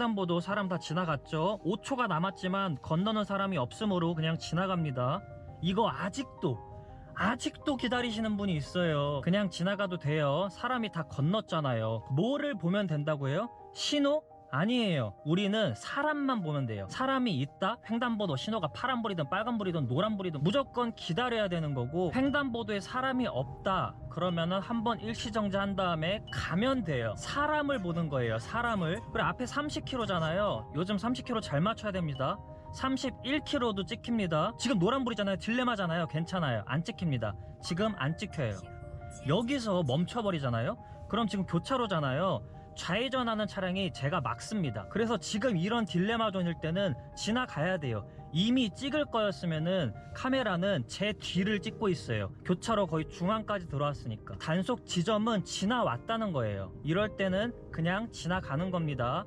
횡단보도 사람 다 지나갔죠. 5초가 남았지만 건너는 사람이 없으므로 그냥 지나갑니다. 이거 아직도 아직도 기다리시는 분이 있어요. 그냥 지나가도 돼요. 사람이 다 건넜잖아요. 뭐를 보면 된다고 해요? 신호? 아니에요. 우리는 사람만 보면 돼요. 사람이 있다? 횡단보도 신호가 파란불이든 빨간불이든 노란불이든 무조건 기다려야 되는 거고 횡단보도에 사람이 없다. 그러면은 한번 일시정지한 다음에 가면 돼요. 사람을 보는 거예요 사람을. 그리고 앞에 30km잖아요. 요즘 30km 잘 맞춰야 됩니다. 31km도 찍힙니다. 지금 노란불이잖아요. 딜레마잖아요. 괜찮아요. 안 찍힙니다. 지금 안 찍혀요. 여기서 멈춰버리잖아요. 그럼 지금 교차로잖아요 좌회전하는 차량이 제가 막습니다. 그래서 지금 이런 딜레마 존일 때는 지나가야 돼요. 이미 찍을 거였으면은 카메라는 제 뒤를 찍고 있어요. 교차로 거의 중앙까지 들어왔으니까. 단속 지점은 지나왔다는 거예요. 이럴 때는 그냥 지나가는 겁니다